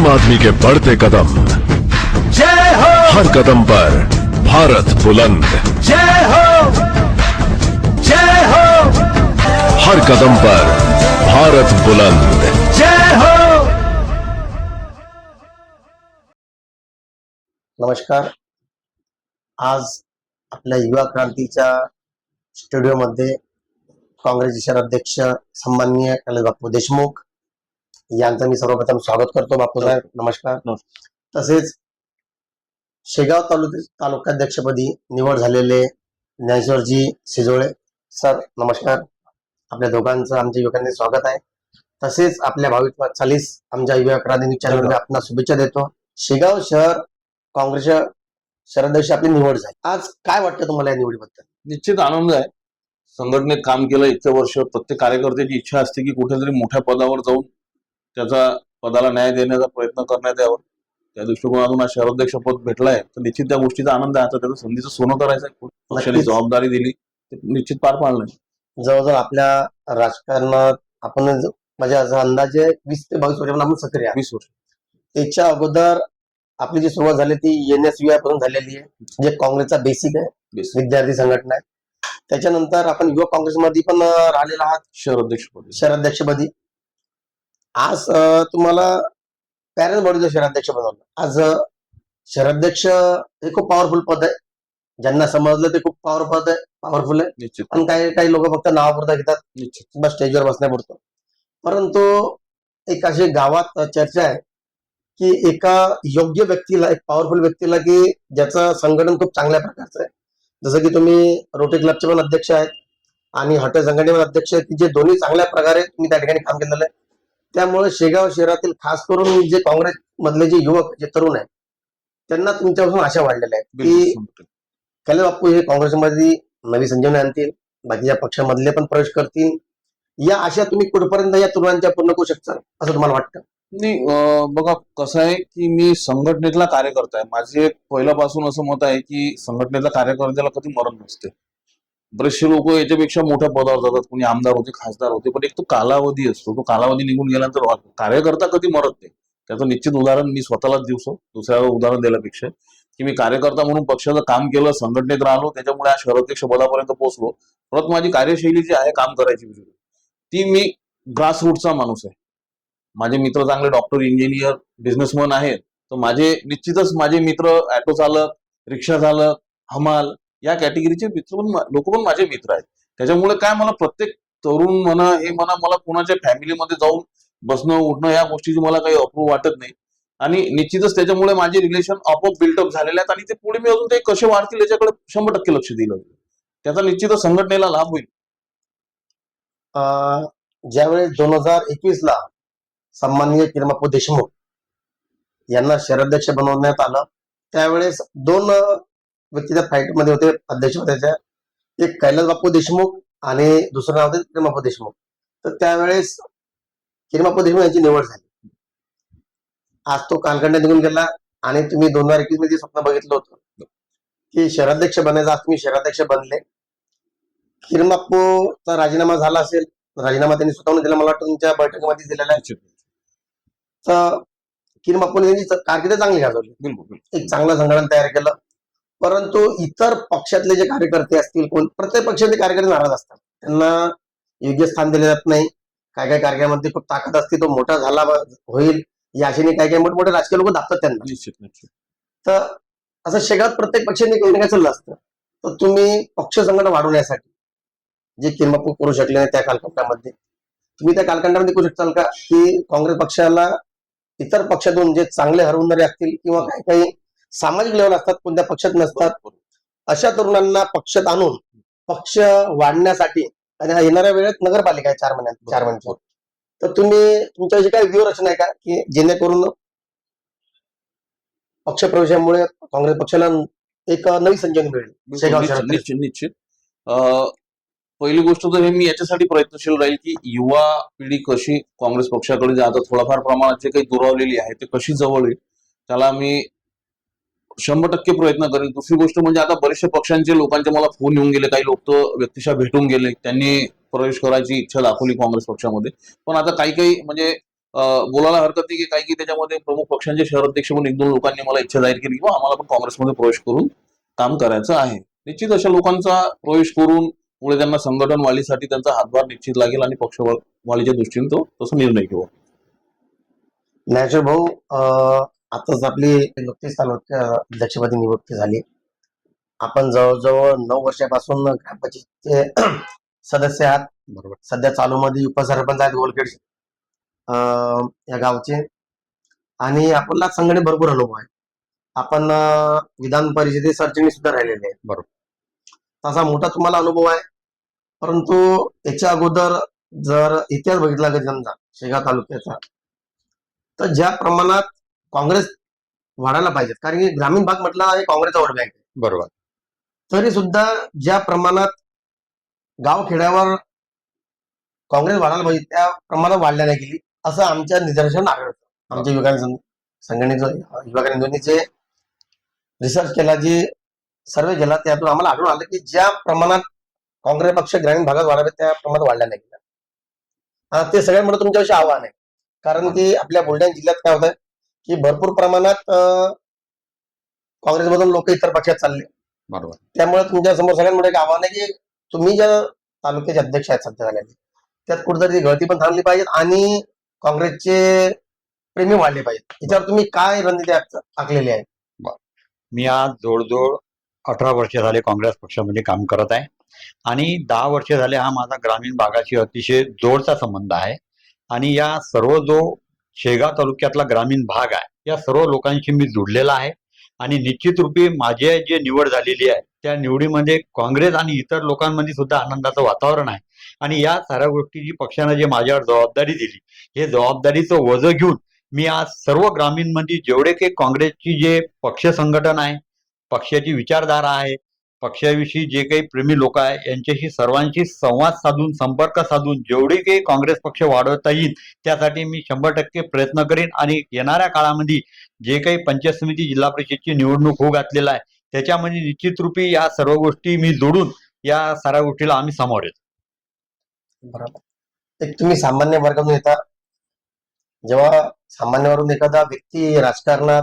आम आदमी के बढ़ते कदम। जय हो। हर कदम पर भारत बुलंद। जय हो। जय हो। हर कदम पर भारत बुलंद। जय हो। नमस्कार। आज आपल्या युवा क्रांतीच्या स्टुडिओमध्ये काँग्रेस शहराध्यक्ष सन्माननीय बापू देशमुख यांचं मी सर्वप्रथम स्वागत करतो बापू साहेब नमस्कार. तसेच शेगाव तालुक तालुकाध्यक्षपदी निवड झालेले ज्ञानेश्वरजी सिजोळे सर नमस्कार. आपल्या दोघांचं आमच्या युवकांनी स्वागत आहे. तसेच आपल्या भावी चालीस आमच्या युवा क्रांती चॅनलमध्ये आपल्याला शुभेच्छा देतो. शेगाव शहर काँग्रेसच्या शहराध्यक्ष आपली निवड झाली. आज काय वाटतं तुम्हाला या निवडीबद्दल? निश्चित आनंद आहे. संघटनेत काम केलं इतके वर्ष प्रत्येक कार्यकर्त्याची इच्छा असते की कुठेतरी मोठ्या पदावर जाऊन त्याचा पदाला न्याय देण्याचा प्रयत्न करण्यात यावा. त्या दृष्टिकोनातून आज शहराध्यक्ष पद भेटलाय. तर निश्चित त्या गोष्टीचा आनंद आहे. आता त्याचं संधीचं सोनं करायचं पक्षाने. जबाबदारी दिली ते निश्चित पार पाडलंय जवळजवळ आपल्या राजकारणात आपण ज- म्हणजे असं अंदाजे वीस ते बावीस वर्षापासून आपण सक्रिय वीस वर्ष. त्याच्या अगोदर आपली जी सुरुवात झाली ती एन एसपासून झालेली आहे. जे काँग्रेसचा बेसिक आहे. विद्यार्थी संघटना आहे. त्याच्यानंतर आपण युवा काँग्रेसमध्ये पण राहिलेला आहात. शहराध्यक्ष पद. शहराध्यक्षपदी. आज तुम्हाला पॅरेंट बॉडीचं शहराध्यक्ष बनवलं आज शहराध्यक्ष हे खूप पॉवरफुल पद आहे. ज्यांना समजलं ते खूप पॉवर पद आहे पॉवरफुल आहे. निश्चित. पण काही काही लोक फक्त नावापुरता घेतात. निश्चित. बस स्टेजवर बसण्यापुरतं परंतु. एक अशी गावात चर्चा आहे की एका योग्य व्यक्तीला एक पॉवरफुल व्यक्तीला की ज्याचं संघटन खूप चांगल्या प्रकारचं आहे. जसं की तुम्ही रोटरी क्लबचे पण अध्यक्ष आहेत आणि हॉटेल संघटने पण अध्यक्ष आहेत. की जे दोन्ही चांगल्या प्रकारे तुम्ही त्या ठिकाणी काम केलेलं आहे. त्यामुळे शेगाव शहरातील खास करून जे काँग्रेस मधले जे युवक जे तरुण आहेत त्यांना तुमच्यापासून आशा वाढलेल्या आहेत की. कैलास बापू हे काँग्रेसमध्ये नवी संजीवनी आणतील बाकीच्या पक्षामधले पण प्रवेश करतील. या आशा तुम्ही कुठपर्यंत या तरुणांच्या पूर्ण करू शकता असं तुम्हाला वाटतं? नाही बघा कसं आहे की मी संघटनेतला कार्यकर्ता आहे. माझे पहिल्यापासून असं मत आहे की संघटनेतल्या कार्यकर्त्याला कधी मरण नसते. बरेचसे लोक याच्यापेक्षा मोठ्या पदावर जातात. कोणी आमदार होते खासदार होते पण एक तो कालावधी असतो. तो कालावधी निघून गेल्यानंतर कार्यकर्ता कधी मरत नाही. त्याचं निश्चित उदाहरण मी स्वतःलाच दिवसो दुसऱ्याला उदाहरण द्यायलापेक्षा की मी कार्यकर्ता म्हणून पक्षाचं काम केलं संघटनेत राहिलो त्याच्यामुळे आज शहराध्यक्ष पदापर्यंत पोहोचलो. परत माझी कार्यशैली जी आहे काम करायची ती मी ग्रासरूटचा माणूस आहे. माझे मित्र चांगले डॉक्टर इंजिनियर बिझनेसमन आहेत. तर माझे निश्चितच माझे मित्र ऑटो चालक रिक्षा चालक हमाल या कॅटेगरीचे मित्र पण लोक पण माझे मित्र आहेत. त्याच्यामुळे काय मला प्रत्येक तरुण म्हणा हे म्हणा मला कोणाच्या फॅमिलीमध्ये जाऊन बसणं उठणं या गोष्टीची मला काही अप्रूव वाटत नाही. आणि निश्चितच त्याच्यामुळे माझे रिलेशन आपोआप बिल्डअप झालेले आहेत आणि ते पुढे मी अजून ते कसे वाढतील याच्याकडे शंभर टक्के लक्ष दिलं त्याचा निश्चितच संघटनेला लाभ होईल. अं, ज्यावेळेस दोन हजार एकवीस ला सन्माननीय किरमापू देशमुख यांना शहराध्यक्ष बनवण्यात आलं त्यावेळेस दोन अं, व्यक्ती त्या फाईटमध्ये होते अध्यक्ष पदाच्या एक कैलास बापू देशमुख आणि दुसरं नाव होते किरमापू देशमुख. तर त्यावेळेस किरमापू देशमुख यांची निवड झाली. आज तो कालखंड निघून गेला आणि तुम्ही दोन हजार एकवीसमध्ये स्वप्न बघितलं होतं. की शहराध्यक्ष बनायचं आज तुम्ही शहराध्यक्ष बनले. किरमापूचा राजीनामा झाला असेल राजीनामा त्यांनी स्वतःहून दिला मला वाटतं तुमच्या बैठकीमध्ये दिलेला आहे. तर किरमापूने त्यांची कारकीर्द चांगली गाजवली. एक चांगलं संघटन तयार केलं. परंतु इतर पक्षातले जे कार्यकर्ते असतील कोण प्रत्येक पक्षातले कार्यकर्ते नाराज असतात. त्यांना योग्य स्थान दिले जात नाही. काय काय कार्यक्रमामध्ये खूप ताकद असते तो मोठा झाला होईल. या आशेने काय काय मोठमोठे राजकीय लोक दाबतात त्यांना. निश्चित तर असं शेगात प्रत्येक पक्षाने काही काही चाललं असतं. तर तुम्ही पक्ष संघटन वाढवण्यासाठी जे किरमापू करू शकले नाही त्या कालखंडामध्ये तुम्ही त्या कालखंडामध्ये करू शकताल का? की काँग्रेस पक्षाला इतर पक्षातून जे चांगले हरवणारे असतील किंवा काही काही सामाजिक लेवल असतात कोणत्या पक्षात नसतात. अशा तरुणांना पक्षात आणून पक्ष वाढण्यासाठी आणि हा येणाऱ्या वेळेत नगरपालिका आहे चार महिन्यात चार महिन्यात. तर तुम्ही तुमच्याविषयी काय व्यूहरचना आहे का की जेणेकरून पक्षप्रवेशामुळे काँग्रेस पक्षाला एक नवी संजीवनी मिळेल? निश्चित निश्चित पहिली गोष्ट तर हे मी याच्यासाठी प्रयत्नशील राहील की युवा पिढी कशी काँग्रेस पक्षाकडे जे आता थोडाफार प्रमाणात जे काही दुरावलेली आहे ते कशी जवळ येईल त्याला मी शंभर टक्के प्रयत्न करेल. दुसरी गोष्ट म्हणजे आता बरेचशा पक्षांचे लोकांचे मला फोन येऊन गेले. काही लोक तर व्यक्तिशा भेटून गेले. त्यांनी प्रवेश करायची इच्छा दाखवली काँग्रेस पक्षामध्ये. पण आता काही काही म्हणजे बोलायला हरकत नाही की काही की त्याच्यामध्ये प्रमुख पक्षांचे शहराध्यक्ष म्हणून एक दोन लोकांनी मला इच्छा जाहीर केली किंवा आम्हाला पण काँग्रेसमध्ये प्रवेश करून काम करायचं आहे. निश्चित अशा लोकांचा प्रवेश करून पुढे त्यांना संघटन वाढीसाठी त्यांचा हातभार निश्चित लागेल आणि पक्ष वाढीच्या दृष्टीने तो तसा निर्णय घेऊ ज्ञानेश्वर भाऊ अं, आताच आपली नुकतीच तालुक्या अध्यक्षपदी नियुक्ती झाली. आपण जवळजवळ नऊ वर्षापासून ग्रामपंचायतचे सदस्य आहात. बरोबर. सध्या चालू मध्ये उपसरपंच आहेत गोलखेड अं, या गावचे. आणि आपल्याला संघटने भरपूर अनुभव आहे आपण विधान परिषदेत सरचिटणीस सुद्धा राहिलेले आहे बरोबर. तसा मोठा तुम्हाला अनुभव आहे. परंतु याच्या अगोदर जर इतिहास बघितला समजा शेगाव तालुक्याचा तर ज्या प्रमाणात काँग्रेस वाढायला पाहिजेत. कारण की ग्रामीण भाग म्हटला हे काँग्रेसचा वोट बँक आहे. बरोबर. तरी सुद्धा ज्या प्रमाणात गाव खेड्यावर काँग्रेस वाढायला पाहिजे त्या प्रमाणात वाढल्या नाही गेली असं आमच्या निदर्शन आढळतं. आमच्या युवकांनी संघटनेचं युवकांनी जे रिसर्च केला जे सर्वे केला त्यातून आम्हाला आढळून आलं की ज्या प्रमाणात काँग्रेस पक्ष ग्रामीण भागात वाढावे त्या प्रमाणात वाढल्या नाही गेला आता ते सगळ्यात मोठं तुमच्याविषयी आव्हान आहे. कारण की आपल्या बुलढाणा जिल्ह्यात काय होत की भरपूर प्रमाणात काँग्रेसमधून लोक इतर पक्षात चालले. बरोबर. त्यामुळे तुमच्यासमोर सगळ्यात मोठं एक आव्हान आहे की तुम्ही ज्या तालुक्याचे अध्यक्ष आहेत सध्या झालेले त्यात कुठेतरी गळती पण थांबली पाहिजे आणि काँग्रेसचे प्रेमी वाढले पाहिजेत याच्यावर तुम्ही काय रणनीती आख- आखलेली आहे? मी आज जवळजवळ अठरा वर्ष झाले काँग्रेस पक्षामध्ये काम करत आहे आणि दहा वर्ष झाले हा माझा ग्रामीण भागाशी अतिशय जोडचा संबंध आहे आणि या सर्व जो शेगाव तालुक्यातला ग्रामीण भाग आहे. या सर्व लोकांशी मी जुडलेला आहे. आणि निश्चित रूपी माझी जे निवड झालेली आहे त्या निवडीमध्ये काँग्रेस आणि इतर लोकांमध्ये सुद्धा आनंदाचं वातावरण आहे. आणि या साऱ्या गोष्टीची पक्षानं जे माझ्यावर जबाबदारी दिली हे जबाबदारीचं वजं घेऊन मी आज सर्व ग्रामीणमध्ये जेवढे काही काँग्रेसची जे पक्ष संघटन आहे पक्षाची विचारधारा आहे पक्षाविषयी जे काही प्रेमी लोक आहे यांच्याशी सर्वांशी संवाद साधून संपर्क साधून जेवढे काही काँग्रेस पक्ष वाढवता येईल त्यासाठी मी शंभर टक्के प्रयत्न करेन. आणि येणाऱ्या काळामध्ये जे काही पंचायत समिती जिल्हा परिषदची निवडणूक होऊ घातलेला आहे त्याच्यामध्ये निश्चित रूपी या सर्व गोष्टी मी जोडून या साऱ्या गोष्टीला आम्ही समोर येतो बरोबर. एक तुम्ही सामान्य वर्गातून येता जेव्हा सामान्य एखादा व्यक्ती राजकारणात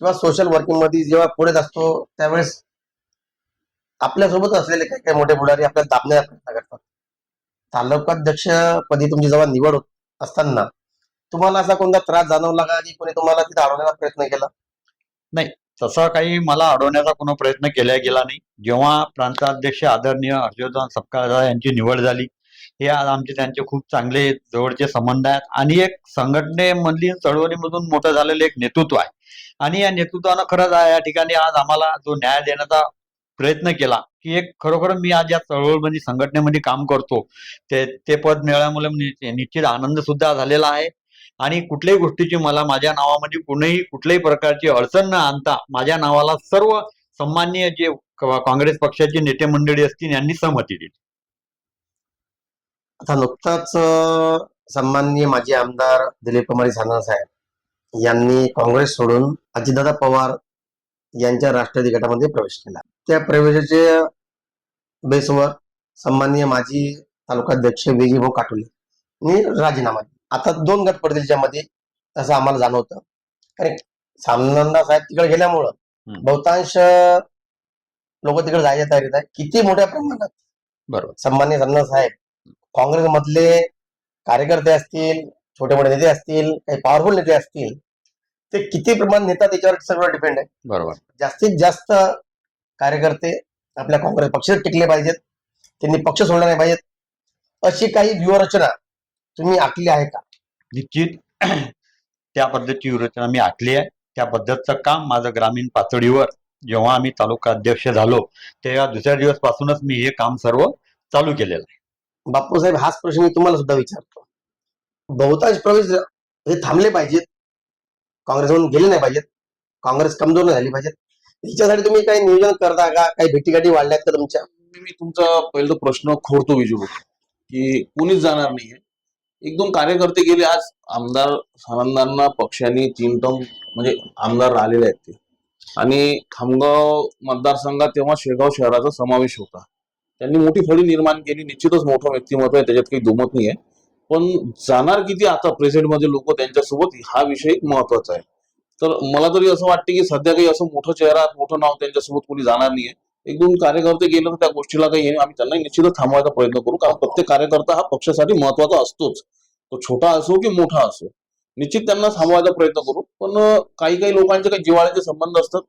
किंवा सोशल वर्किंगमध्ये जेव्हा पुढे असतो त्यावेळेस आपल्यासोबत असलेले काही काही मोठे पुढारी आपल्याला दाबण्याचा प्रयत्न करतात. तालुकाध्यक्ष पदी तुमची जेव्हा निवड होत असताना तुम्हाला असा कोणता त्रास जाणवला का? की कोणी तुम्हाला तिथे अडवण्याचा प्रयत्न केला? नाही तसा काही मला अडवण्याचा कोणा प्रयत्न केला गेला नाही. जेव्हा प्रांताध्यक्ष आदरणीय हर्षवर्धन सपकाळ यांची निवड झाली हे आज आमचे त्यांचे खूप चांगले जवळचे संबंध आहेत. आणि एक संघटनेमधली चळवळीमधून मोठं झालेलं एक नेतृत्व आहे. आणि या नेतृत्वानं खरंच या ठिकाणी आज आम्हाला जो न्याय देण्याचा प्रयत्न केला की एक खरोखर मी आज या चळवळमध्ये संघटनेमध्ये काम करतो. ते ते पद मिळाल्यामुळे निश्चित आनंद सुद्धा झालेला आहे. आणि कुठल्याही गोष्टीची मला माझ्या नावामध्ये कुणीही कुठल्याही प्रकारची अडचण न आणता माझ्या नावाला सर्व सन्माननीय जे काँग्रेस पक्षाचे नेते मंडळी असतील यांनी सहमती दिली. आता नुकताच सन्माननीय माजी आमदार दिलीप कुमारी साना साहेब यांनी काँग्रेस सोडून अजितदादा पवार यांच्या राष्ट्रवादी गटामध्ये प्रवेश केला. त्या प्रवेशाच्या बेसवर सन्माननीय माजी तालुकाध्यक्ष विजयभाऊ काटोले यांनी राजीनामा दिला. आता दोन गट पडतील ज्यामध्ये असं आम्हाला जाणवतं. कारण सामनांना साहेब तिकडे गेल्यामुळं. बहुतांश लोक तिकडे जायच्या तयारीत आहे किती मोठ्या प्रमाणात? बरोबर. सन्मान्य सन्ना साहेब. काँग्रेसमधले कार्यकर्ते असतील छोटे मोठे नेते असतील काही पॉवरफुल नेते असतील ते किती प्रमाणात नेतात त्याच्यावर सगळं डिपेंड आहे. बरोबर. जास्तीत जास्त कार्यकर्ते आपल्या काँग्रेस पक्षात टिकले पाहिजेत. त्यांनी पक्ष सोडला नाही पाहिजेत. अशी काही व्यूहरचना तुम्ही आखली आहे का? निश्चित. त्या पद्धतीची रचना मी आखली आहे. त्या पद्धतीचं काम माझं ग्रामीण पातळीवर जेव्हा आम्ही तालुका अध्यक्ष झालो तेव्हा दुसऱ्या दिवस पासूनच मी हे काम सर्व चालू केलेलं आहे. बापूसाहेब हाच प्रश्न मी तुम्हाला सुद्धा विचारतो. बहुतांश प्रवेश हे थांबले पाहिजेत. काँग्रेसमधून गेले नाही पाहिजेत. काँग्रेस कमजोर नाही झाली पाहिजेत. याच्यासाठी तुम्ही काही नियोजन करता का? काही भेटीगाठी वाढल्यात का तुमच्या? मी तुमचा पहिला प्रश्न खोडतो विजू की कोणीच जाणार नाहीये. एक दोन कार्यकर्ते गेले आज आमदार सानंदांना पक्षाने तीन टर्म म्हणजे आमदार राहिलेले आहेत ते. आणि खामगाव मतदारसंघात तेव्हा शेगाव शहराचा समावेश होता. त्यांनी मोठी फळी निर्माण केली निश्चितच मोठं व्यक्तिमत्व आहे त्याच्यात काही दुमत नाही आहे पण जाणार किती आता प्रेझेंटमध्ये लोक त्यांच्यासोबत हा विषय महत्त्वाचा आहे. तर मला तरी असं वाटतं की सध्या काही असं मोठं चेहरा मोठं नाव त्यांच्यासोबत कोणी जाणार नाहीये. एक दोन कार्यकर्ते गेले तर त्या गोष्टीला काही आम्ही त्यांना निश्चितच थांबवायचा प्रयत्न करू. कारण प्रत्येक कार्यकर्ता हा पक्षासाठी महत्त्वाचा असतोच. तो छोटा असो की मोठा असो. निश्चित त्यांना थांबवायचा प्रयत्न करू. पण काही काही लोकांचे काही जिव्हाळ्याचे संबंध असतात.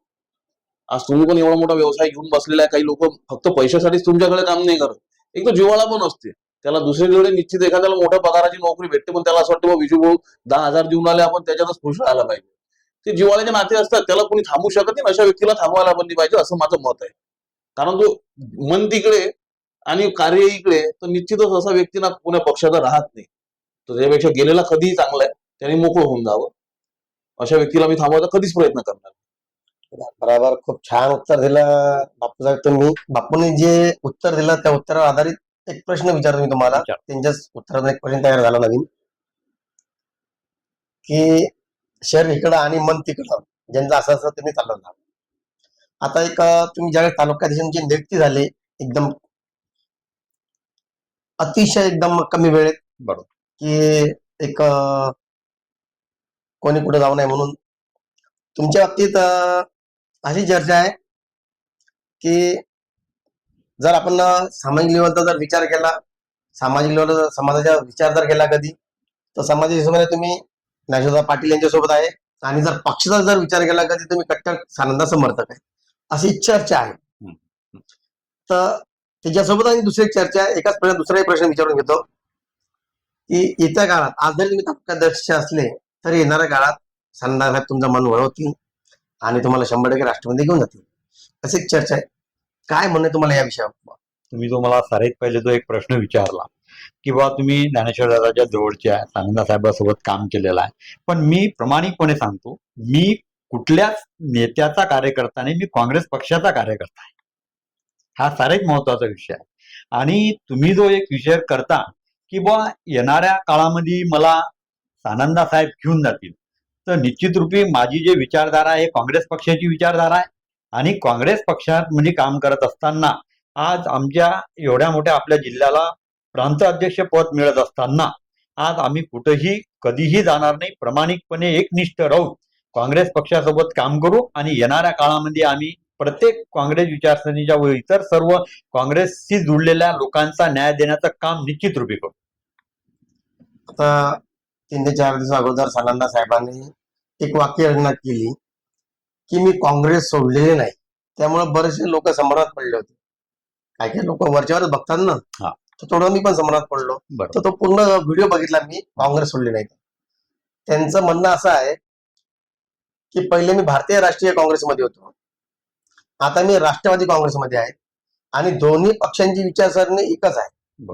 आज तुम्ही पण एवढा मोठा व्यवसाय घेऊन बसलेला आहे. काही लोक फक्त पैशासाठीच तुमच्याकडे काम नाही करत. एक तर जिव्हाळा पण असते. त्याला दुसरीकडे निश्चित एखाद्याला मोठ्या पगाराची नोकरी भेटते. पण त्याला असं वाटतं बा विजू भाऊ दहा हजार देऊन आले आपण त्याच्यातच खुश राहायला पाहिजे. ते जिव्हाळ्याचे नाते असतात त्याला कोणी थांबू शकत नाही अशा व्यक्तीला थांबवायला नाही पाहिजे असं माझं मत आहे. कारण तो मन तिकडे आणि कार्य इकडे तर निश्चितच असा व्यक्ती ना कोण्या पक्षाचा राहत नाही. तर त्यापेक्षा गेलेला कधीही चांगला आहे त्याने मोकळं होऊन जावं. अशा व्यक्तीला मी थांबवायचा कधीच प्रयत्न करणार. बरोबर खूप छान उत्तर दिलं बापू साहेब तुम्ही. बापूने जे उत्तर दिलं त्या उत्तरावर आधारित एक प्रश्न विचारतो मी तुम्हाला. त्यांच्याच उत्तरातून एक प्रश्न तयार झाला नवीन. की शहर इकडं आणि मन तिकडं. ज्यांचं असं असं तुम्ही चालवलं. आता एक तुम्ही ज्यावेळेस तालुकाधीशांची नियुक्ती झाली एकदम अतिशय एकदम कमी वेळेत बरोबर. की एक कोणी कुठे जाऊ नये म्हणून. तुमच्या बाबतीत अशी चर्चा आहे की जर आपण सामाजिक लेवलचा जर विचार केला सामाजिक लेवल समाजाचा विचार जर केला कधी तर समाजाच्या हिशोबाने तुम्ही ज्ञानेश्वर पाटील यांच्यासोबत आहे. आणि जर पक्षाचा जर विचार केला कधी तुम्ही कट्टर सानंदा समर्थक आहे. अशी चर्चा आहे. तर त्याच्यासोबत आणि दुसरी चर्चा एकाच प्रश्न दुसराही प्रश्न विचारून घेतो. की येत्या काळात आज जरी तुम्ही तालुकाध्यक्ष असले तरी येणाऱ्या काळात सानंदा साहेब तुमचं मन वळवतील आणि तुम्हाला शंभर टक्के राष्ट्रपती घेऊन जातील. अशी एक चर्चा आहे. काय म्हणणे तुम्हाला या विषयावर? तुम्ही जो मला सारेत पहिले जो एक प्रश्न विचारला. की तुम्ही ज्ञानेश्वर दादाच्या जवळच्या सानंदा साहेबांसोबत काम केलेलं आहे. पण मी प्रामाणिकपणे सांगतो मी कुठल्याच नेत्याचा कार्यकर्ता नाही मी काँग्रेस पक्षाचा कार्यकर्ता आहे. हा सारेच महत्त्वाचा विषय आहे. आणि तुम्ही जो एक विषय करता की बा येणाऱ्या काळामध्ये मला सानंदा साहेब घेऊन जातील तर निश्चित रूपी माझी जे विचारधारा आहे काँग्रेस पक्षाची विचारधारा आहे. आणि काँग्रेस पक्षात म्हणजे काम करत असताना आज आमच्या एवढ्या मोठ्या आपल्या जिल्ह्याला प्रांत अध्यक्ष पद मिळत असताना आज आम्ही कुठेही कधीही जाणार नाही. प्रामाणिकपणे एकनिष्ठ राहू काँग्रेस पक्षासोबत काम करू आणि येणाऱ्या काळामध्ये आम्ही प्रत्येक काँग्रेस विचारसरणीच्या व इतर सर्व काँग्रेसशी जुळलेल्या लोकांचा न्याय देण्याचं काम निश्चित रूपी करू. आता तीन ते चार दिवस अगोदर सानंदा साहेबांनी एक वाक्य रचना केली की मी काँग्रेस सोडलेले नाही. त्यामुळे बरेचसे लोक समरात पडले होते. काय काय लोक वरच्यावरच बघतात ना. हा. तर थोडं मी पण समरात पडलो. तर तो पूर्ण व्हिडिओ बघितला मी काँग्रेस सोडली नाही त्यांचं म्हणणं असं आहे की पहिले मी भारतीय राष्ट्रीय काँग्रेसमध्ये होतो. आता मी राष्ट्रवादी काँग्रेसमध्ये आहे. आणि दोन्ही पक्षांची विचारसरणी एकच आहे.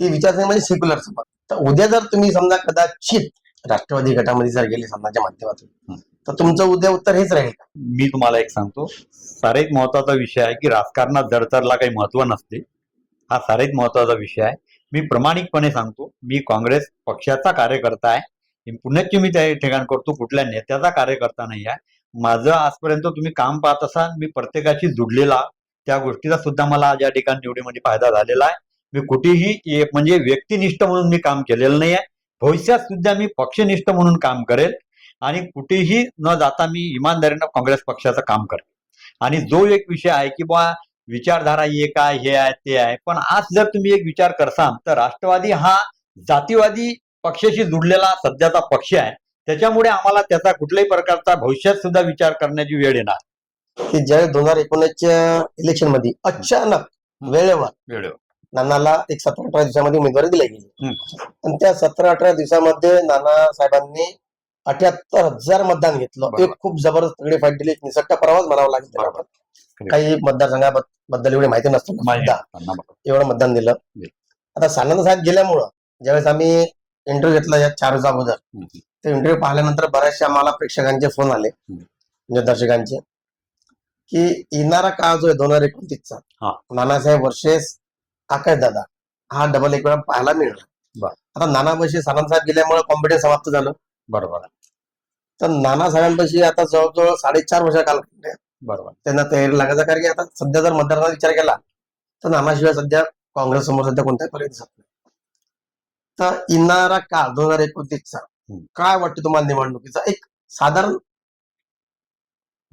ती विचारसरणी म्हणजे सेक्युलर समज तर उद्या जर तुम्ही समजा कदाचित राष्ट्रवादी गटामध्ये जर गेले समाजाच्या माध्यमातून. तर तुमचं उद्या उत्तर हेच राहील मी तुम्हाला एक सांगतो. सारेच महत्त्वाचा विषय आहे की राजकारणात जडतरला काही महत्त्व नसते. हा सारेच महत्त्वाचा विषय आहे. मी प्रामाणिकपणे सांगतो मी काँग्रेस पक्षाचा कार्यकर्ता आहे. पुण्याची मी त्या ठिकाण करतो कुठल्या नेत्याचा कार्यकर्ता नाही आहे. माझं आजपर्यंत तुम्ही काम पाहत असाल मी प्रत्येकाशी जुडलेला त्या गोष्टीचा सुद्धा मला ज्या या ठिकाणी निवडीमध्ये फायदा झालेला आहे. मी कुठेही एक म्हणजे व्यक्तिनिष्ठ म्हणून मी काम केलेलं नाही आहे. भविष्यात सुद्धा मी पक्षनिष्ठ म्हणून काम करेल आणि कुठेही न जाता मी इमानदारीनं काँग्रेस पक्षाचं काम करेल. आणि जो एक विषय आहे की बा विचारधारा हे काय हे आहे ते आहे. पण आज जर तुम्ही एक विचार करसाल तर राष्ट्रवादी हा जातीवादी पक्षाशी जुडलेला सध्याचा पक्ष आहे. त्याच्यामुळे आम्हाला त्याचा कुठल्याही प्रकारचा भविष्यात सुद्धा विचार करण्याची वेळ येणार. की ज्यावेळेस दोन हजार एकोणीसच्या इलेक्शनमध्ये अचानक वेळेवर वेळेवर. नानाला एक सतरा अठरा दिवसामध्ये उमेदवारी दिली गेली. आणि त्या सतरा अठरा दिवसामध्ये नाना साहेबांनी अठ्याहत्तर हजार मतदान घेतलं. एक खूप जबरदस्त फाईट दिली. एक निसट्टा प्रवास म्हणावा लागेल. काही मतदारसंघाबद्दल एवढी माहिती नसतं. एवढं मतदान दिलं. आता सानंद साहेब गेल्यामुळं ज्यावेळेस आम्ही इंटरव्ह्यू घेतला या चार दिवसा अगोदर. ते इंटरव्ह्यू पाहिल्यानंतर बऱ्याचशा आम्हाला प्रेक्षकांचे फोन आले. म्हणजे दर्शकांचे की येणारा काळ जो आहे दोन हजार एकोणतीसचा. नानासाहेब वर्षेस आकाश दादा हा डबल एक वेळा पाहायला मिळणार. आता नानापाशी सानंद साहेब गेल्यामुळे कॉम्पिटिशन समाप्त झालं बरोबर. तर नाना साहेबांपाशी आता जवळजवळ साडेचार वर्ष आहे बरोबर. त्यांना तयारी लागायचा कारण की आता सध्या जर मतदारांचा विचार केला तर नानाशिवाय सध्या काँग्रेस समोर सध्या कोणत्याही पर्याय दिसत नाही. तर येणारा काळ दोन हजार एकोणतीसचा काय वाटतं तुम्हाला निवडणुकीचा? एक साधारण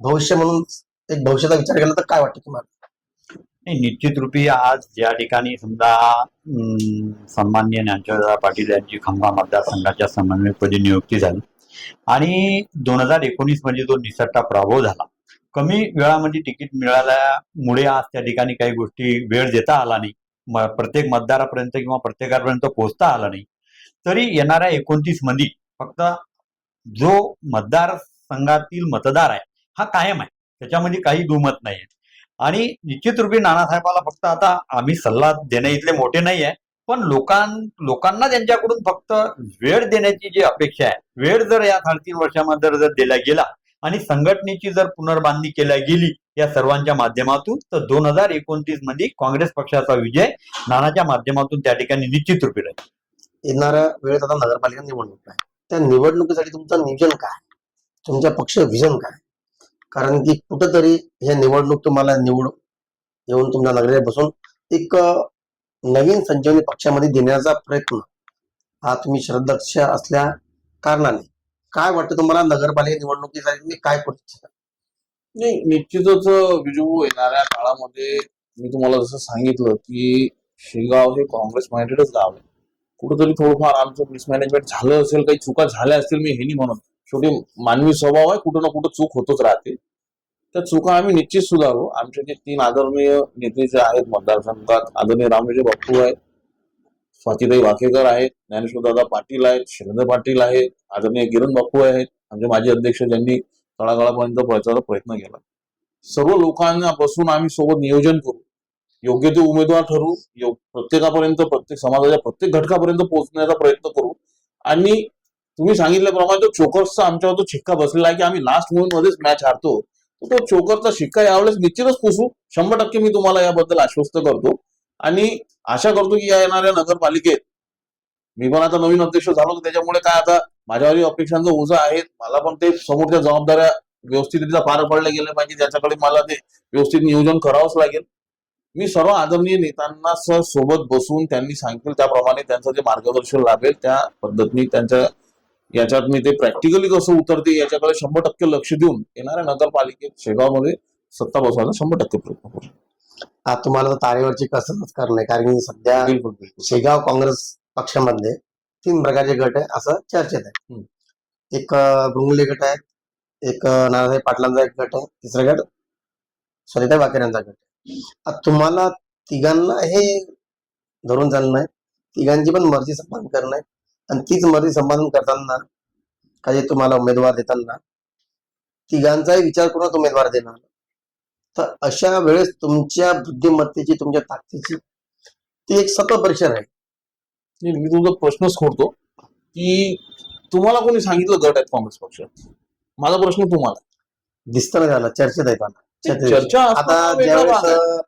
भविष्य म्हणून एक भविष्याचा विचार केला तर काय वाटतं तुम्हाला? नाही निश्चित रूपी आज ज्या ठिकाणी समजा सन्मान्य सन्माननीय ज्ञानचंद्र पाटील यांची खंबा मतदारसंघाच्या समन्वयपदी नियुक्ती झाली. आणि दोन हजार एकोणीसमध्ये जो निसट्टा पराभव झाला कमी वेळामध्ये तिकीट मिळाल्यामुळे आज त्या ठिकाणी काही गोष्टी वेळ देता आला नाही. प्रत्येक मतदारापर्यंत किंवा प्रत्येकापर्यंत पोहोचता आला नाही. तरी येणाऱ्या एकोणतीसमध्ये फक्त जो मतदारसंघातील मतदार आहे हा कायम आहे. त्याच्यामध्ये काही दुमत नाही आहे आणि निश्चित रूपी नानासाहेबाला फक्त आता आम्ही सल्ला देणे इथले मोठे नाही आहे पण लोकां लोकांना त्यांच्याकडून फक्त वेळ देण्याची जी अपेक्षा आहे वेळ जर या साडेतीन वर्षामध्ये जर दिला गेला आणि संघटनेची जर पुनर्बांधणी केल्या गेली या सर्वांच्या माध्यमातून तर दोन हजार एकोणतीसमध्ये काँग्रेस पक्षाचा विजय नानाच्या माध्यमातून त्या ठिकाणी निश्चित रूपी राहील. येणाऱ्या वेळेत आता नगरपालिका निवडणूक आहे. त्या निवडणुकीसाठी तुमचं नियोजन काय तुमच्या पक्ष विजन काय कारण की कुठंतरी हे निवडणूक तुम्हाला निवड येऊन तुमच्या नगरात बसून एक नवीन संजीवनी पक्षामध्ये देण्याचा प्रयत्न हा तुम्ही श्रद्धाक्ष असल्या कारणाने काय वाटतं तुम्हाला नगरपालिका निवडणुकीसाठी तुम्ही काय करू इच्छिता? नाही निश्चितच विजू येणाऱ्या काळामध्ये मी तुम्हाला जसं सांगितलं की शेगाव हे काँग्रेस माइंडेडच गाव आहे. कुठंतरी थोडंफार आमचं मिसमॅनेजमेंट झालं असेल काही चुका झाल्या असतील मी हे नाही म्हणत. शेवटी मानवी स्वभाव आहे कुठं ना कुठं चूक होतच राहते. त्या चुका आम्ही निश्चित सुधारू. आमचे जे तीन आदरणीय नेते जे आहेत मतदारसंघात आदरणीय रामजी बाप्पू आहेत स्वातीताई वाकेकर आहेत ज्ञानेश्वरदादा पाटील आहेत शिरेंद्र पाटील आहेत आदरणीय किरण बाप्पू आहेत. आमचे माजी अध्यक्ष ज्यांनी तळागाळापर्यंत पोहोचायचा प्रयत्न केला. सर्व लोकांना बसून आम्ही सोबत नियोजन करू. योग्य ते उमेदवार ठरू. प्रत्येकापर्यंत प्रत्येक समाजाच्या प्रत्येक घटकापर्यंत पोहोचण्याचा प्रयत्न करू. आणि तुम्ही सांगितल्याप्रमाणे तो चोकर्सचा आमच्यावर तो शिक्का बसलेला आहे की आम्ही लास्ट मोमेंट मध्येच मॅच हारतो. तो चोकरचा शिक्का यावेळेस निश्चितच पुसू. शंभर टक्के मी तुम्हाला याबद्दल आश्वस्त करतो. आणि आशा करतो की या येणाऱ्या नगरपालिकेत मी पण आता नवीन अध्यक्ष झालो त्याच्यामुळे काय आता माझ्यावरही अपेक्षांचं ओझं आहे मला पण ते समोरच्या जबाबदाऱ्या व्यवस्थितरित्या पार पडल्या गेल्या पाहिजे त्याच्याकडे मला ते व्यवस्थित नियोजन करावंच लागेल. मी सर्व आदरणीय नेत्यांना सह सोबत बसून त्यांनी सांगितलं त्याप्रमाणे त्यांचं जे मार्गदर्शन लाभेल त्या पद्धतीने त्यांच्या याच्यात मी ते प्रॅक्टिकली कसं उतरते याच्याकडे शंभर टक्के लक्ष देऊन येणाऱ्या नगरपालिकेत शेगावमध्ये सत्ता बसवायचा शंभर टक्के प्रयत्न करू. आज तुम्हाला तर तारेवरची कसरत करणं कारण की सध्या शेगाव काँग्रेस पक्षामध्ये तीन प्रकारचे गट आहे असं चर्चेत आहे. एक अं, गुंगले गट आहे एक नानासाहेब पाटलांचा एक गट आहे तिसरा गट सरिता वाकेऱ्यांचा गट आहे. आता तुम्हाला तिघांना हे धरून चालणं आहे. तिघांची पण मर्जी संपादन करणं आहे. आणि तीच मर्जी संपादन करताना काही तुम्हाला उमेदवार देताना तिघांचाही विचार करून उमेदवार देणार. तर अशा वेळेस तुमच्या बुद्धिमत्तेची तुमच्या ताकदीची ती एक सतत परीक्षा राहील नाही, मी तुमचा प्रश्नच खोडतो की तुम्हाला कोणी सांगितलं गट आहेत काँग्रेस पक्षात माझा प्रश्न तुम्हाला दिसतं ना त्याला चर्चेत आहे आहे. चर्चा आता ज्यावेळेस आहे.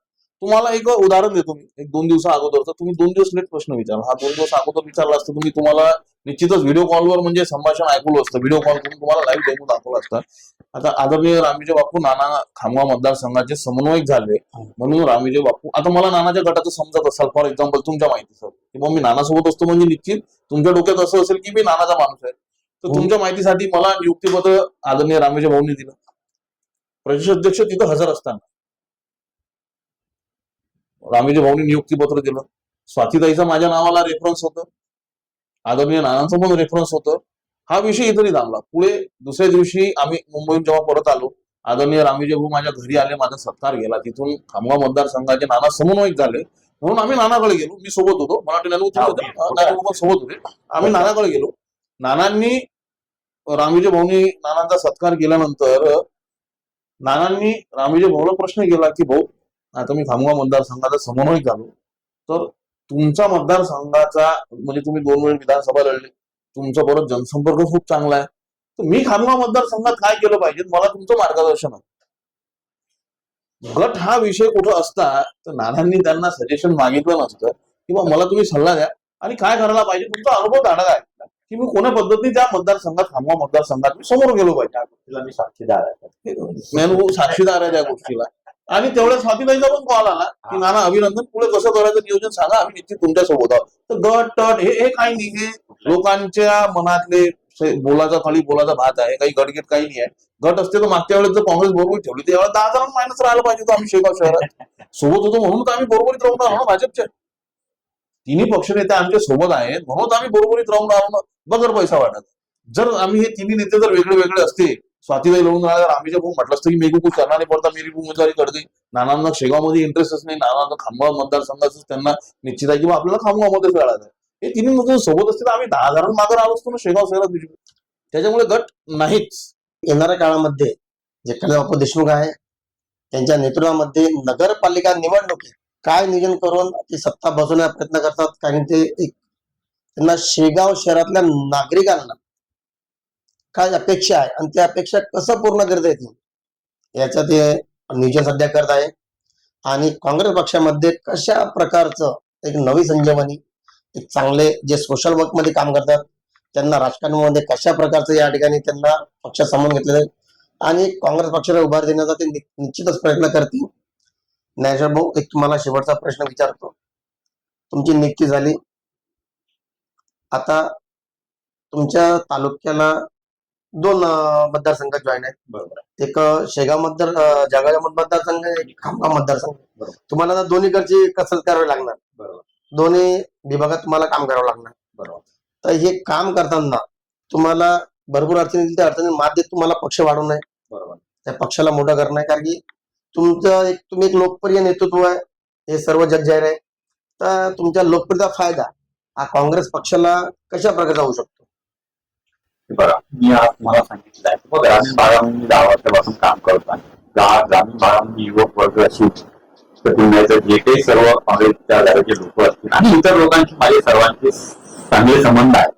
तुम्हाला एक उदाहरण देतो मी. एक दोन दिवसा अगोदरचा. तुम्ही दोन दिवस लेट प्रश्न विचारला हा दोन दिवस अगोदर विचारला असता तुम्ही तुम्हाला निश्चितच व्हिडिओ कॉलवर म्हणजे संभाषण ऐकलं असतं. व्हिडिओ कॉल करून तुम्हाला लाईव्ह डेमो दाखवला असता. आता आदरणीय रामविजय बापू नाना खामगाव मतदारसंघाचे समन्वयक झाले. म्हणून रामविजय बापू आता मला नानाच्या गटाचं समजत असाल फॉर एक्झाम्पल तुमच्या माहितीचं की मग मी नानासोबत असतो म्हणजे निश्चित तुमच्या डोक्यात असं असेल की मी नानाचा माणूस आहे. तर हो. तुमच्या माहितीसाठी मला नियुक्तीपत्र आदरणीय रामविजय भाऊनी दिलं. प्रदेश अध्यक्ष तिथं हजर असताना. रामविजय भाऊनी नियुक्तीपत्र दिलं. स्वातीताईचं माझ्या नावाला रेफरन्स होतं. आदरणीय नानांचं पण रेफरन्स होतं. हा विषय इथं थांबला पुढे दुसऱ्या दिवशी आम्ही मुंबईहून जेव्हा परत आलो आदरणीय रामविजय भाऊ माझ्या घरी आले माझा सत्कार गेला. तिथून खामगाव मतदारसंघाचे नाना समन्वयक झाले. म्हणून आम्ही नानाकडे गेलो. मी सोबत होतो. पण सोबत होते. आम्ही नानाकडे गेलो. नानांनी रामविजय भाऊनी नानांचा सत्कार केल्यानंतर नानांनी रामविजय भाऊला प्रश्न केला की भाऊ आता मी खामगाव मतदारसंघाचा समन्वयक झालो तर तुमचा मतदारसंघाचा म्हणजे तुम्ही दोन वेळ विधानसभा लढले तुमचा परत जनसंपर्क खूप चांगला आहे. तर मी खामगाव मतदारसंघात काय केलं पाहिजे मला तुमचं मार्गदर्शन गट हा विषय कुठं असता तर नानांनी त्यांना सजेशन मागितलं नसतं किंवा मला तुम्ही सल्ला द्या आणि काय करायला पाहिजे तुमचा अनुभव दाडा आहे की मी कोण्या पद्धतीने त्या मतदारसंघात खामगाव मतदारसंघात मी समोर गेलो पाहिजे. मी साक्षीदार आहे. साक्षीदार आहे त्या गोष्टीला. आणि तेवढ्या स्वातीबाईचा पण कॉल आला की नाना अभिनंदन. पुढे कसं करायचं नियोजन सांगा. आम्ही निश्चित तुमच्यासोबत आहोत. तर गट टट हे काही नाही. हे लोकांच्या मनातले बोलाचा खाली बोलाचा भात आहे. काही गटगीत काही नाही आहे. गट असते तर मागच्या वेळेस जर काँग्रेस बरोबर ठेवली तर दहा हजार मायनस राहायला पाहिजे होतं आम्ही शेगाव शहरात. सोबत होतो म्हणून तर आम्ही बरोबरीत राहून राहिलो ना भाजपच्या तिन्ही पक्षनेते आमच्यासोबत आहेत. म्हणून आम्ही बरोबरीत राहून राहिलो ना बगर पैसा वाटत. जर आम्ही हे तिन्ही नेते जर वेगळे वेगळे असते स्वातीबाई लढून आम्ही भाऊ म्हटलं असतं की मेघू कुछ करणार नाही पडता मेरी उमेदवारी करते. नानांना शेगावमध्ये इंटरेस्टच नाही नानांना खामगाव मतदारसंघाच त्यांना निश्चित आहे किंवा आपल्याला खामगावमध्येच लढायचं हे तिन्ही नेते सोबत असते तर आम्ही दहा हजार मागे आलो असतो ना शेगाव शहरात त्याच्यामुळे गट नाहीच. येणाऱ्या काळामध्ये जे बापू देशमुख आहे त्यांच्या नेतृत्वामध्ये नगरपालिका निवडणुकी काय नियोजन करून ती सत्ता बसवण्याचा प्रयत्न करतात कारण ते एक त्यांना शेगाव शहरातल्या नागरिकांना काय अपेक्षा आहे? आणि त्या अपेक्षा कसं पूर्ण करता येतील? याचं ते नियोजन सध्या करत आहे. आणि काँग्रेस पक्षामध्ये कशा प्रकारचं एक नवी संजीवनी एक चांगले जे सोशल वर्कमध्ये काम करतात त्यांना राजकारणामध्ये कशा प्रकारचं या ठिकाणी त्यांना पक्षात सामावून घेतलेलं आहे आणि काँग्रेस पक्षाला उभार देण्याचा ते निश्चितच प्रयत्न करतील. ज्ञानेश्वर भाऊ एक तुम्हाला शेवटचा प्रश्न विचारतो. तुमची नियुक्ती झाली. आता तुमच्या तालुक्याला दोन मतदारसंघ जॉईन आहेत. बरोबर. एक शेगाव मतदार अं, जळगाव मतदारसंघ आहे, एक खामगाव मतदारसंघ. तुम्हाला आता दोन्हीकडची कसरत करावी लागणार. बरोबर. दोन्ही विभागात तुम्हाला काम करावं लागणार. बरोबर. तर हे काम करताना तुम्हाला भरपूर अडचणी त्या अडचणी मात देत तुम्हाला पक्ष वाढवणं आहे बरोबर. त्या पक्षाला मोठं करणं आहे. कारण की तुमचं एक तुम्ही एक लोकप्रिय नेतृत्व आहे. हे सर्व जग जाहीर आहे. तर तुमच्या लोकप्रियता फायदा हा काँग्रेस पक्षाला कशा प्रकारे जाऊ शकतो? बघा मी आज तुम्हाला सांगितलं आहे. बघा ग्रामीण भागामध्ये दहा वर्षापासून काम करत आहे. ग्रामीण भागामध्ये युवक वर्ग असेल तर पुण्याचं जे काही सर्व काँग्रेसच्या आधाराचे लोक असतील आणि इतर लोकांशी माझे सर्वांचे चांगले संबंध आहेत.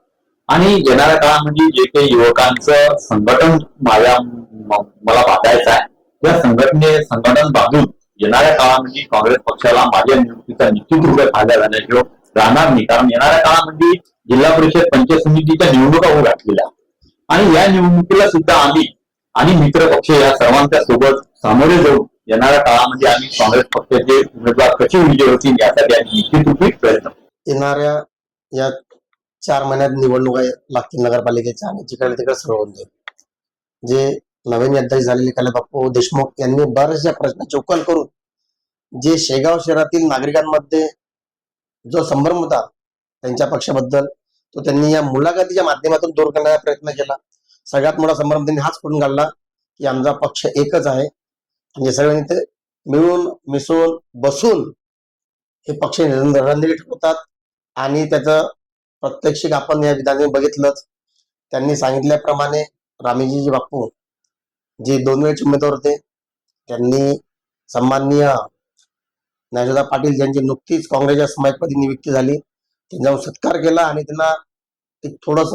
आणि येणाऱ्या काळामध्ये जे काही युवकांचं संघटन माझ्या मला बांधायचं आहे या संघटने संघटन बांधून येणाऱ्या काळामध्ये काँग्रेस पक्षाला माझ्या नियुक्तीचा निश्चित रूपे फायदा झाल्याशिवाय राहणार नाही. कारण येणाऱ्या काळामध्ये जिल्हा परिषद पंचायत समितीच्या निवडणुका होऊ घातलेल्या आणि या निवडणुकीला सुद्धा आम्ही आणि मित्र पक्ष या सर्वांच्या सोबत सामोरे जाऊन येणाऱ्या काळामध्ये म्हणजे आम्ही काँग्रेस पक्षाचे उमेदवार कसे विजय होतील यासाठी आम्ही निश्चित रूपी प्रयत्न येणाऱ्या या चार महिन्यात निवडणुका लागतील नगरपालिकेच्या आणि जिकडे तिकडे सर्व होऊन जाईल. जे नवीन अध्यक्ष झालेले काले बापू देशमुख यांनी बऱ्याचशा प्रश्नाची उकल करून जे शेगाव शहरातील नागरिकांमध्ये जो संभ्रम होता त्यांच्या पक्षाबद्दल तो त्यांनी या मुलाखतीच्या माध्यमातून दूर करण्याचा प्रयत्न केला. सगळ्यात मोठा संभ्रम त्यांनी हाच करून काढला की आमचा पक्ष एकच आहे. म्हणजे सगळ्यांनी ते मिळून मिसळून बसून हे पक्ष रणनीती ठरवतात आणि त्याचं प्रत्यक्षिक आपण या विधाने बघितलंच. त्यांनी सांगितल्याप्रमाणे रामेजीजी बापू जे दोन वेळेचे उमेदवार होते त्यांनी सन्माननीय ज्ञानदा पाटील यांची नुकतीच काँग्रेसच्या समाजपदी नियुक्ती झाली त्यांच्यावर सत्कार केला आणि त्यांना एक थोडस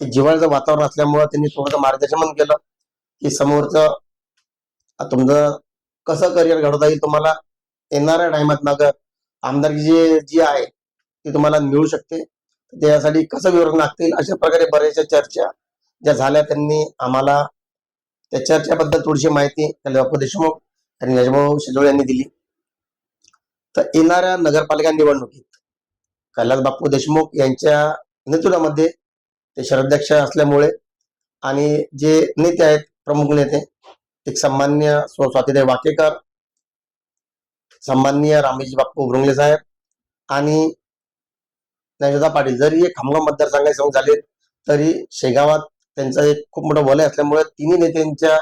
जिव्हाळ्याचं वातावरण असल्यामुळं त्यांनी थोडंसं मार्गदर्शन केलं की समोरचं तुमचं कसं करिअर घडवता येईल तुम्हाला येणाऱ्या टायमात ना आमदारकी जी जी आहे ती तुम्हाला मिळू शकते. त्यासाठी कसं विवरण लागतील अशा प्रकारे बऱ्याचशा चर्चा ज्या झाल्या त्यांनी आम्हाला. त्या चर्चेबद्दल थोडीशी माहिती बापू देशमुख आणि यशभाऊ शिजोळे यांनी दिली. तर येणाऱ्या नगरपालिका निवडणुकीत कैलास बापू देशमुख यांच्या नेतृत्वामध्ये ते शहराध्यक्ष असल्यामुळे आणि जे नेते आहेत प्रमुख नेते एक सन्मान्य स्व स्वातीदेव वाकेकर सन्मान्य रामेश बाप्पू भृंगले साहेब आणि ज्ञानदा पाटील. जरी हे खामगाव मतदारसंघाचे संघ झाले तरी शेगावात त्यांचं एक खूप मोठं वलय असल्यामुळे तिन्ही नेत्यांच्या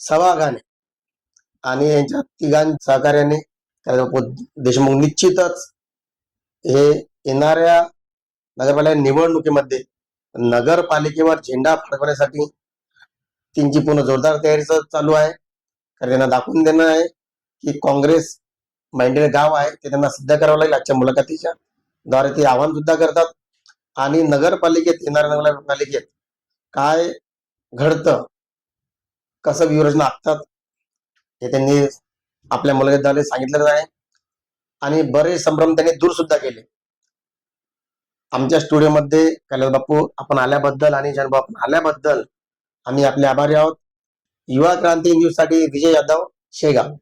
सभागाने आणि यांच्या तिघां सहकार्याने देशमुख निश्चितच हे येणाऱ्या नगरपालिका निवडणुकीमध्ये नगरपालिकेवर झेंडा फडकवण्यासाठी त्यांची पूर्ण जोरदार तयारी चालू आहे. कारण त्यांना दाखवून देणं आहे की काँग्रेस माइंडेड गाव आहे ते त्यांना सिद्ध करावं लागेल आजच्या मुलाखतीच्या द्वारे. ते आव्हान सुद्धा करतात. आणि नगरपालिकेत येणाऱ्या नगरपालिकेत काय घडतं कसं व्यूहरचना आखतात हे त्यांनी आपल्या मुलाखतीद्वारे सांगितलेलं आहे. आणि बरेच संभ्रम त्यांनी दूर सुद्धा केले. आमच्या स्टुडिओमध्ये कैलास बापू आपण आल्याबद्दल आणि जनबापू आपण आल्याबद्दल आम्ही आपले आभारी आहोत. युवा क्रांती न्यूजसाठी विजय यादव शेगाव.